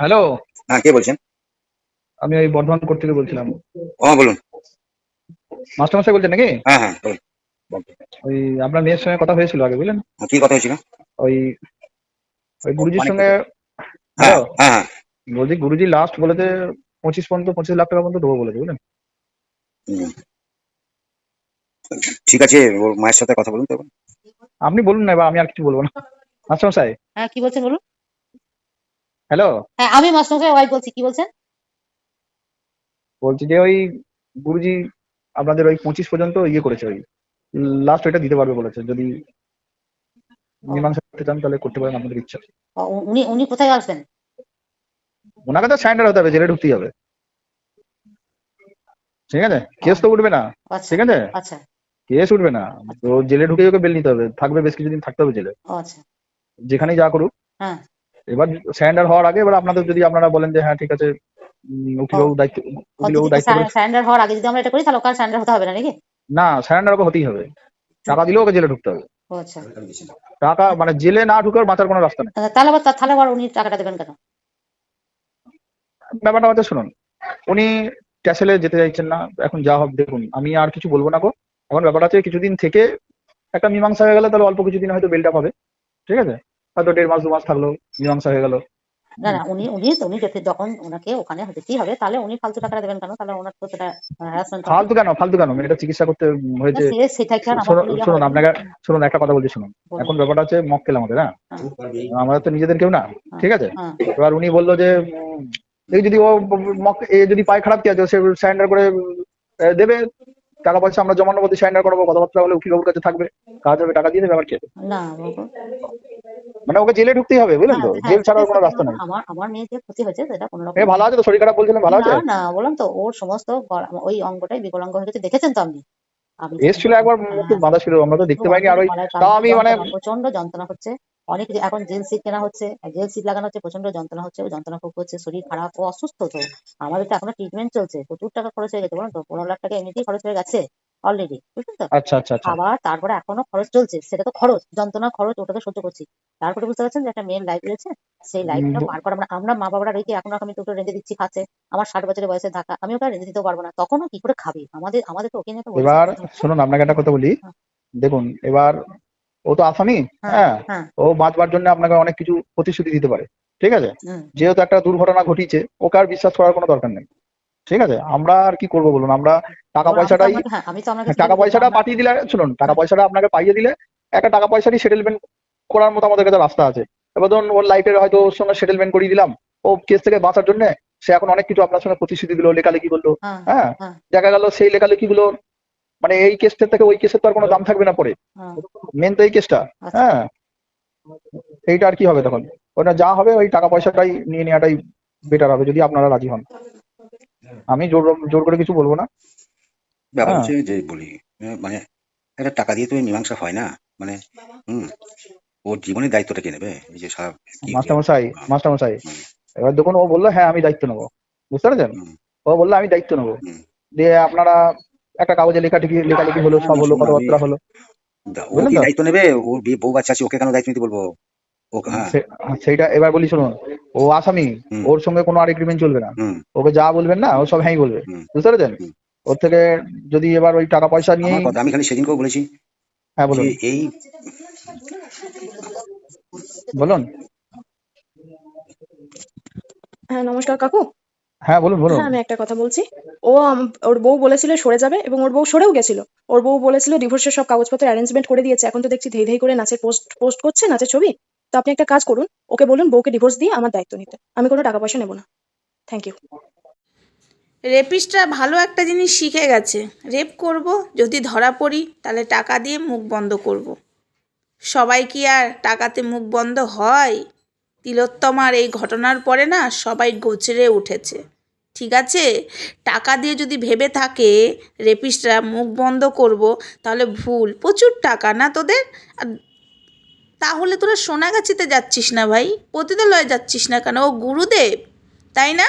Hello হ্যাঁ কে বলছেন? আমি ওই বর্ধমান কোর্ট থেকে বলছিলাম। ও বলুন। মাস্টারমশাই বলছেন নাকি? হ্যাঁ হ্যাঁ বলুন। ওই আপনার মেয়ের সঙ্গে কথা হয়েছিল আগে বুঝলেন? কি কথা হয়েছিল? ওই ওই গুরুজির সঙ্গে হ্যাঁ হ্যালো? হ্যাঁ হ্যাঁ বলছি গুরুজি লাস্ট বলেছে পঁচিশ পর্যন্ত পঁচিশ লাখ টাকা পর্যন্ত দেবো বলেছে বুঝলেন? হুম। ঠিক আছে ওর মায়ের সাথে কথা বলুন তো আপনি বলুন না এবার আমি আর কিছু বলব না। মাস্টারমশাই হ্যাঁ কি বলছেন বলুন? হ্যালো হ্যাঁ আমি মাস্টারমশাই ওয়াইফ বলছি কি বলছেন? বলছি যে ওই গুরুজি আপনাদের ওই পঁচিশ পর্যন্ত ইয়ে করেছে ওই লাস্ট ওইটা দিতে পারবে বলেছে যদি মীমাংসা করতে চান তাহলে করতে পারেন আপনাদের ইচ্ছা। উনি উনি কোথায় আসবেন? ওনাকে তো সাইন্ডার হতে হবে জেলে ঢুকতেই হবে। ঠিক আছে? কেস তো উঠবে না। আচ্ছা ঠিক আছে? আচ্ছা। কেস উঠবে না। তো জেলে ঢুকে ওকে বেল নিতে হবে থাকবে বেশ কিছুদিন থাকতে হবে জেলে। আচ্ছা। যেখানেই যা করুক। হ্যাঁ। এবার স্যান্ডার হওয়ার আগে এবার আপনাদের যদি আপনারা বলেন যে হ্যাঁ ঠিক আছে উকিলবাবু দায়িত্ব উকিলবাবু দায়িত্ব স্যান্ডার হওয়ার আগে যদি আমরা এটা করি তাহলে ওখানে স্যান্ডার হতে হবে না নাকি? না স্যান্ডার ওকে হতেই হবে। টাকা দিলেও ওকে জেলে ঢুকতে হবে। আচ্ছা। টাকা মানে জেলে না বাঁচার কোনো রাস্তা নেই। আচ্ছা, তাহলে আবার তাহলে আবার উনি টাকাটা দেবেন কেন? ব্যাপারটা হচ্ছে শুনুন উনি ক্যাসেলে যেতে চাইছেন না এখন যা হবে দেখুন আমি আর কিছু বলব না গো। এখন ব্যাপারটা হচ্ছে কিছুদিন থেকে একটা মীমাংসা হয়ে গেলে তাহলে অল্প কিছুদিন হয়তো বেলটা পাবে। ঠিক আছে? হয়তো দেড় মাস দু মাস থাকল মীমাংসা হয়ে গেল। না না উনি উনি উনি যেতে- যখন ওনাকে ওখানে যেতেই হবে তাহলে উনি ফালতু টাকাটা দেবেন কেন? তাহলে ওনার তো সেটা হ্যারাসমেন্ট ফালতু কেন? ফালতু কেন? মেয়েটা চিকিৎসা করতে হয়েছে। শুনুন শুনুন আপনাকে শুনুন একটা কথা বলছি শুনুন এখন ব্যাপারটা হচ্ছে মক্কেল আমাদের হ্যাঁ? আমাদের তো নিজেদের কেউ না ঠিক আছে? হ্যাঁ। এবার উনি বলল যে এই যদি ও মক- এ যদি পায় খারাপ কি আছে সে সারেন্ডার করে দেবে। টাকা পয়সা আমরা জমানো বলতে সারেন্ডার করব কথাবার্তা হলে উকিল বাবুর কাছে থাকবে। কাজ হবে টাকা দিয়ে দেবে আবার কি? না। মানে ওকে জেলে ঢুকতেই হবে বুঝলেন তো? হ্যাঁ, জেল ছাড়ার কোনো রাস্তা নেই। আমার আমার মেয়ে যে ক্ষতি হয়েছে সেটা কোনো রকম এ ভালো আছে তো? শরীর খারাপ বলছিলেন ভালো আছে? না না বললাম তো ওর সমস্ত ওই অঙ্গটাই বিকলাঙ্গ হয়ে গেছে দেখেছেন তো আপনি? এসছিল একবার একটু বাঁধা ছিল আমরা তো দেখতে পাইনি আর ওই তাও আমি মানে প্রচণ্ড যন্ত্রণা হচ্ছে অনেক এখন জেল সিট কেনা হচ্ছে জেল সিট লাগানো হচ্ছে প্রচণ্ড যন্ত্রণা হচ্ছে ও যন্ত্রণা খুব হচ্ছে শরীর খারাপ ও অসুস্থ তো আমাদের তো এখনও ট্রিটমেন্ট চলছে প্রচুর টাকা খরচ হয়ে গেছে বলুন তো পনেরো লাখ টাকা এমনিতেই খরচ হয়ে গেছে অলরেডি বুঝলেন তো আচ্ছা আচ্ছা আচ্ছা। আবার তারপরে এখনও খরচ চলছে সেটা তো খরচ যন্ত্রণা খরচ ওটাকে সহ্য করছি। তারপরে বুঝতে পারছেন যে একটা মেয়ের লাইফ রয়েছে সেই লাইফটা। পার করা আমরা আমরা মা বাবারা রেখে এখন আমি তো ওকে রেঁধে দিচ্ছি খাচ্ছে আমার ষাট বছরের বয়সে ঢাকা আমি আর রেঁধে দিতেও পারব না তখনও কি করে খাবে? আমাদের আমাদের তো ওকে নিয়ে তো এবার শুনুন আপনাকে একটা কথা বলি। হ্যাঁ। দেখুন এবার ও তো আসামি হ্যাঁ হ্যাঁ? হ্যাঁ। ও বাঁচবার জন্য আপনাকে অনেক কিছু প্রতিশ্রুতি দিতে পারে ঠিক আছে? যেহেতু একটা দুর্ঘটনা ঘটিয়েছে ওকে আর বিশ্বাস করার কোনো দরকার নেই। ঠিক আছে? আমরা আর কি করব বলুন? আমরা টাকা পয়সাটাই হ্যাঁ আপনাকে টাকা পয়সাটা পাঠিয়ে দিলে শুনুন টাকা পয়সাটা আপনাকে পাইয়ে দিলে একটা টাকা পয়সারই সেটেলমেন্ট করার মতো আমাদের কাছে রাস্তা আছে। এবার ধরুন ওর লাইফের হয়তো ওর সঙ্গে সেটেলমেন্ট করিয়ে দিলাম। ও কেস থেকে বাঁচার জন্য সে এখন অনেক কিছু আপনার সঙ্গে প্রতিশ্রুতি দিল লেখালেখি করল। হ্যাঁ হ্যাঁ? হ্যাঁ। দেখা গেল সেই লেখালেখি গুলো মানে এই কেসটার থেকে ওই কেসের তো আর কোনো দাম থাকবে না পরে। হ্যাঁ। মেন তো এই কেসটা আচ্ছা। হ্যাঁ? এইটা আর কি হবে তখন? ওটা যা হবে ওই টাকা পয়সাটাই নিয়ে নেওয়াটাই বেটার হবে যদি আপনারা রাজি হন। আমি জোর জোর করে কিছু বলব না। ব্যাপার হ্যাঁ। হচ্ছে যে বলি মানে একটা টাকা দিয়ে তো মীমাংসা হয় না মানে হুম ওর জীবনের দায়িত্বটা কে নেবে? এই যে সারা মাস্টারমশাই মাস্টারমশাই এবার দেখুন ও বলল হ্যাঁ আমি দায়িত্ব নেব। বুঝতে পেরেছেন? ও বলল আমি দায়িত্ব নেব। দিয়ে আপনারা একটা কাগজে লেখালেখি লেখালেখি হলো সব হলো কথাবার্তা হলো। ও কি দায়িত্ব নেবে? ওর বউ বাচ্চা আছে ওকে কেন দায়িত্ব নিতে বলব? হ্যাঁ। সে- সেইটা এবার বলি শুনুন। ও আসামি ওর সঙ্গে কোনো আর এগ্রিমেন্ট চলবে না। ওকে যা বলবেন না ও সব হ্যাঁ বলবে। বুঝতে পেরেছেন? ওর থেকে যদি এবার ওই টাকা পয়সা নিয়ে কথা আমি খালি সেদিনকেও বলেছি হ্যাঁ বলুন। এই বলুন। হ্যাঁ নমস্কার কাকু। হ্যাঁ বলুন বলুন। হ্যাঁ আমি একটা কথা বলছি। ও আম- ওর বউ বলেছিল সরে যাবে এবং ওর বউ সরেও গেছিল। ওর বউ বলেছিল ডিভোর্সের সব কাগজপত্র অ্যারেঞ্জমেন্ট করে দিয়েছে। এখন তো দেখছি ধেই ধেই করে নাচের পোস্ট পোস্ট করছে নাচের ছবি। তো আপনি একটা কাজ করুন, ওকে বলুন বউকে ডিভোর্স দিয়ে আমার দায়িত্ব নিতে। আমি কোনো টাকা পয়সা নেব না। থ্যাংক ইউ রেপিস্টরা ভালো একটা জিনিস শিখে গেছে। রেপ করব, যদি ধরা পড়ি, তাহলে টাকা দিয়ে মুখ বন্ধ করব। সবাই কি আর টাকাতে মুখ বন্ধ হয়? তিলোত্তমার এই ঘটনার পরে না সবাই গোচরে উঠেছে। ঠিক আছে? টাকা দিয়ে যদি ভেবে থাকে, রেপিস্টরা মুখ বন্ধ করব, তাহলে ভুল। প্রচুর টাকা না তোদের? আর তাহলে তোরা সোনাগাছিতে যাচ্ছিস না ভাই? পতিতালয়ে যাচ্ছিস না কেন? ও গুরুদেব, তাই না?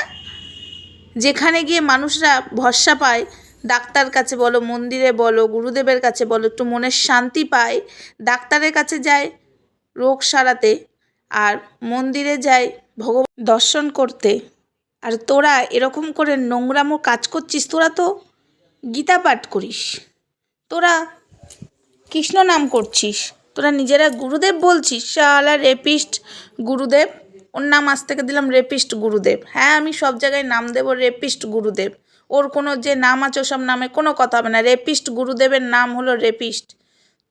যেখানে গিয়ে মানুষরা ভরসা পায়, ডাক্তার কাছে বলো, মন্দিরে বলো, গুরুদেবের কাছে বলো, একটু মনের শান্তি পায়, ডাক্তারের কাছে যায় রোগ সারাতে আর মন্দিরে যায় ভগবান দর্শন করতে। আর তোরা এরকম করে নোংরামো কাজ করছিস, তোরা তো গীতা পাঠ করিস। তোরা কৃষ্ণ নাম করছিস। তোরা নিজেরা গুরুদেব বলছিস? শালা রেপিস্ট গুরুদেব। ওর নাম আজ থেকে দিলাম রেপিস্ট গুরুদেব। হ্যাঁ আমি সব জায়গায় নাম দেবো রেপিস্ট গুরুদেব। ওর কোনো যে নাম আছে ওসব নামে কোনো কথা হবে না। রেপিস্ট গুরুদেবের নাম হলো রেপিস্ট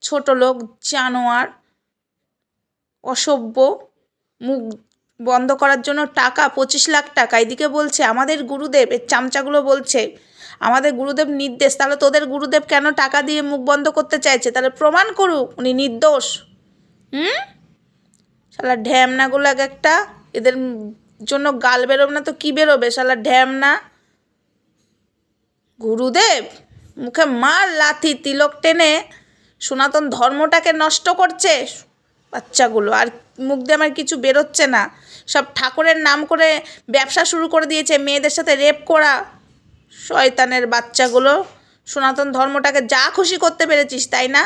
ছোট লোক, জানোয়ার, অসভ্য, মুখ বন্ধ করার জন্য টাকা, পঁচিশ লাখ টাকা। এদিকে বলছে, আমাদের গুরুদেব, এর চামচাগুলো বলছে আমাদের গুরুদেব নির্দেশ, তাহলে তোদের গুরুদেব কেন টাকা দিয়ে মুখ বন্ধ করতে চাইছে? তাহলে প্রমাণ করুক, উনি নির্দোষ। হুম? শালা ঢ্যামনাগুলো এক একটা, এদের জন্য গাল বেরোবে না তো কী বেরোবে? শালা ঢ্যামনা। গুরুদেব, মুখে মার লাথি, তিলক টেনে সনাতন ধর্মটাকে নষ্ট করছে। বাচ্চাগুলো, আর মুখ দিয়ে আমার কিছু বেরোচ্ছে না। সব ঠাকুরের নাম করে ব্যবসা শুরু করে দিয়েছে, মেয়েদের সাথে রেপ করা। শয়তানের বাচ্চাগুলো। সনাতন ধর্মটাকে যা খুশি করতে পেরেছিস, তাই না?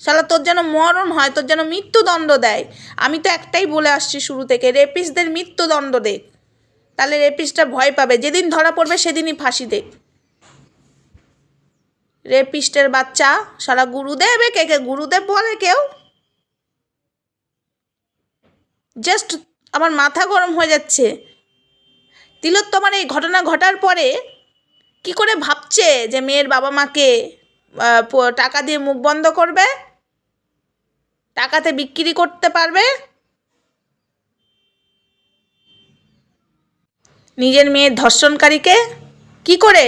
শালা, তোর যেন মরণ হয়, তোর যেন মৃত্যুদণ্ড দেয়। আমি তো একটাই বলে আসছি শুরু থেকে, রেপিসদের মৃত্যুদণ্ড দে। তাহলে রেপিসটা ভয় পাবে, যেদিন ধরা পড়বে সেদিনই ফাঁসি দেখ রেপিস্টের বাচ্চা সারা গুরুদেব কে কে? গুরুদেব বলে কেউ? জাস্ট আমার মাথা গরম হয়ে যাচ্ছে। তিলোত্তমার এই ঘটনা ঘটার পরে কি করে ভাবছে যে মেয়ের বাবা মাকে টাকা দিয়ে মুখ বন্ধ করবে? টাকাতে বিক্রি করতে পারবে? নিজের মেয়ের ধর্ষণকারীকে? কি করে?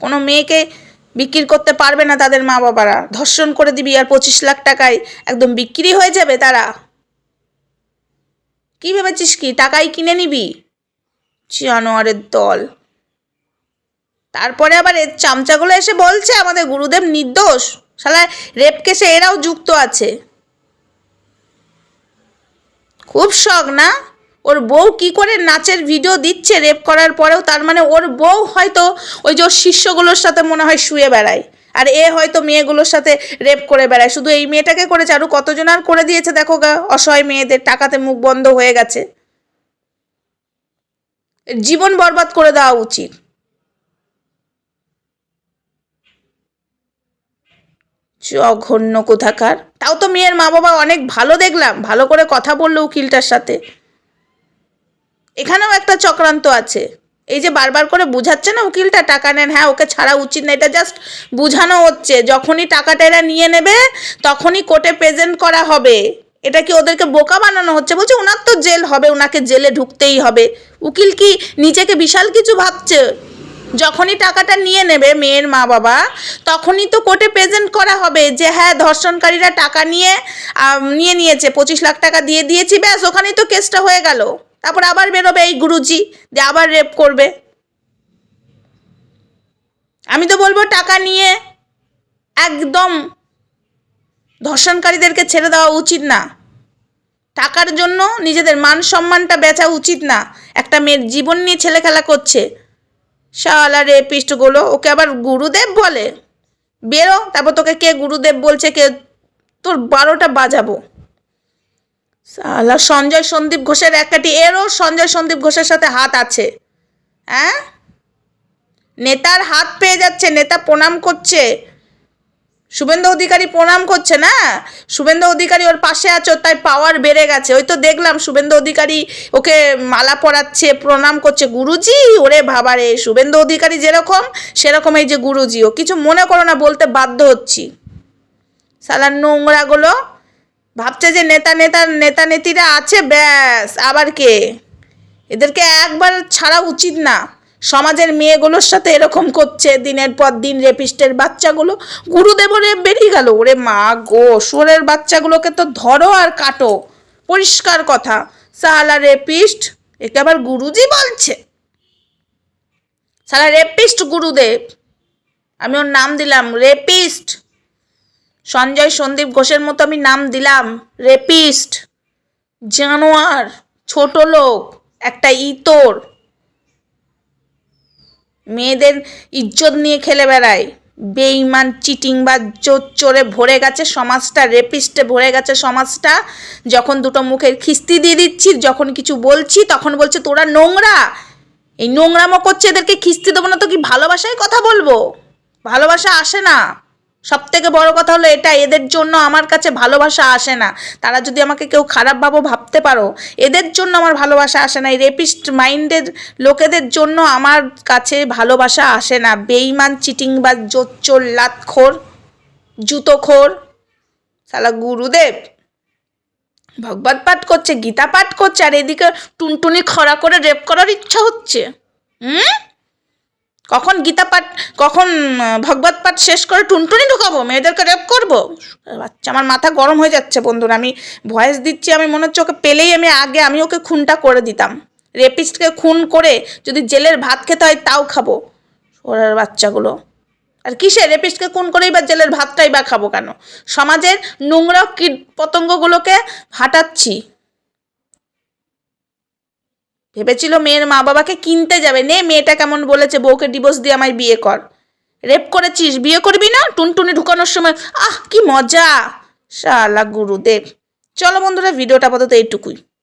কোনো মেয়েকে বিক্রি করতে পারবে না তাদের মা বাবারা। ধর্ষণ করে দিবি আর পঁচিশ লাখ টাকায় একদম বিক্রি হয়ে যাবে তারা। কি ভেবেছিস কি? টাকাই কিনে নিবি? জানোয়ারের দল। তারপরে আবার এর চামচাগুলো এসে বলছে আমাদের গুরুদেব নির্দোষ। শালা রেপ কেসে এরাও যুক্ত আছে। খুব শখ না? ওর বউ কি করে নাচের ভিডিও দিচ্ছে রেপ করার পরেও? তার মানে ওর বউ হয়তো ওই যে ওর শিষ্যগুলোর সাথে মনে হয় শুয়ে বেড়ায়। আর এ হয়তো মেয়েগুলোর সাথে রেপ করে বেড়ায়। শুধু এই মেয়েটাকে করেছে আরও কতজন আর করে দিয়েছে দেখো গা। অসহায় মেয়েদের, টাকাতে মুখ বন্ধ হয়ে গেছে। জীবন বরবাদ করে দেওয়া উচিত। জঘন্য কোথাকার। তাও তো মেয়ের মা বাবা অনেক ভালো দেখলাম, ভালো করে কথা বলল উকিলটার সাথে। এখানেও একটা চক্রান্ত আছে। এই যে বারবার করে বুঝাচ্ছে না উকিলটা, টাকা নেন হ্যাঁ ওকে ছাড়া উচিত না, এটা জাস্ট বুঝানো হচ্ছে। যখনই টাকাটা এরা নিয়ে নেবে, তখনই কোর্টে প্রেজেন্ট করা হবে। এটা কি ওদেরকে বোকা বানানো হচ্ছে? বলছে, ওনার তো জেল হবে, ওনাকে জেলে ঢুকতেই হবে। উকিল কি নিজেকে বিশাল কিছু ভাবছে? যখনই টাকাটা নিয়ে নেবে মেয়ের মা বাবা তখনই তো কোর্টে প্রেজেন্ট করা হবে যে হ্যাঁ ধর্ষণকারীরা টাকা নিয়ে নিয়ে নিয়েছে, পঁচিশ লাখ টাকা দিয়ে দিয়েছি, ব্যাস, ওখানেই তো কেসটা হয়ে গেল। তারপর আবার বেরোবে এই গুরুজি, যে আবার রেপ করবে। আমি তো বলব, টাকা নিয়ে একদম ধর্ষণকারীদেরকে ছেড়ে দেওয়া উচিত না। টাকার জন্য নিজেদের মান সম্মানটা বেচা উচিত না। একটা মেয়ের জীবন নিয়ে ছেলে খেলা করছে। শালা রেপিস্টগুলো ওকে আবার গুরুদেব বলে? বেরো, তারপর তোকে কে গুরুদেব বলছে? কে? তোর বারোটা বাজাবো। সালা সঞ্জয় সন্দীপ ঘোষের একটি এরও সঞ্জয় সন্দীপ ঘোষের সাথে হাত আছে। হ্যাঁ নেতার হাত পেয়ে যাচ্ছে, নেতা প্রণাম করছে। শুভেন্দু অধিকারী প্রণাম করছে না? শুভেন্দু অধিকারী ওর পাশে আছে, তাই পাওয়ার বেড়ে গেছে। ওই তো দেখলাম শুভেন্দু অধিকারী ওকে মালা পরাচ্ছে, প্রণাম করছে। গুরুজি, ওরে বাবা রে শুভেন্দু অধিকারী যেরকম, সেরকম এই যে গুরুজিও। কিছু মনে করো না, বলতে বাধ্য হচ্ছি। সালার নোংরাগুলো, ভাবছে যে নেতা নেতা নেতা নেত্রীরা আছে, ব্যাস, আবার কে? এদেরকে একবার ছাড়া উচিত না। সমাজের মেয়েগুলোর সাথে এরকম করছে, দিনের পর দিন রেপিস্টের বাচ্চাগুলো। গুরুদেব রেপ বেরিয়ে গেল। ওরে মা গো সোরের বাচ্চাগুলোকে তো ধরো আর কাটো। পরিষ্কার কথা। সালা রেপিস্ট একে আবার গুরুজি বলছে। সালা রেপিস্ট গুরুদেব, আমি ওর নাম দিলাম রেপিস্ট সঞ্জয় সন্দীপ ঘোষের মতো আমি নাম দিলাম রেপিস্ট জানোয়ার, ছোট লোক, একটা ইতর। মেয়েদের ইজ্জত নিয়ে খেলে বেড়ায়। বেইমান চিটিং বা চোর চোরে ভরে গেছে সমাজটা, রেপিস্টে ভরে গেছে সমাজটা। যখন দুটো মুখের খিস্তি দিয়ে দিচ্ছি, যখন কিছু বলছি, তখন বলছে, তোরা নোংরা! এই নোংরামো করছে এদেরকে খিস্তি দেবো না তো কি ভালোবাসায় কথা বলব? ভালোবাসা আসে না। সব থেকে বড় কথা হলো এটা, এদের জন্য আমার কাছে ভালোবাসা আসে না। তারা যদি আমাকে কেউ খারাপ ভাবো, ভাবতে পারো, এদের জন্য আমার ভালোবাসা আসে না। এই রেপিস্ট মাইন্ডের লোকেদের জন্য আমার কাছে ভালোবাসা আসে না। বেইমান চিটিং বা জোচ্চোর, লাতখোর, জুতোখোর, সালা গুরুদেব। ভগবত পাঠ করছে, গীতা পাঠ করছে, আর এদিকে টুনটুনি খরা করে রেপ করার ইচ্ছা হচ্ছে। হুম? কখন গীতা পাঠ, কখন ভগবত পাঠ শেষ করে টুনটুনি ঢুকাবো? মেয়েদেরকে রেপ করব? বাচ্চা, আমার মাথা গরম হয়ে যাচ্ছে বন্ধুরা। আমি ভয়েস দিচ্ছি, আমি মনে হচ্ছে ওকে পেলেই আমি আগে, আমি ওকে খুনটা করে দিতাম। রেপিস্টকে খুন করে যদি জেলের ভাত খেতে হয় তাও খাব, ওরার বাচ্চাগুলো। আর কিসে রেপিস্টকে খুন করেই বা জেলের ভাতটাই বা খাব কেন? সমাজের নোংরা কীট পতঙ্গগুলোকে হাঁটাচ্ছি ভেবেছিল মেয়ের মা বাবাকে কিনতে যাবে। নে, মেয়েটা কেমন বলেছে, বউকে ডিভোর্স দিয়ে আমায় বিয়ে কর। রেপ করেছিস? বিয়ে করবি না? টুনটুনি ঢুকানোর সময়, আহ, কি মজা! শালা গুরুদেব। চলো বন্ধুরা, ভিডিওটা আপাতত এইটুকুই।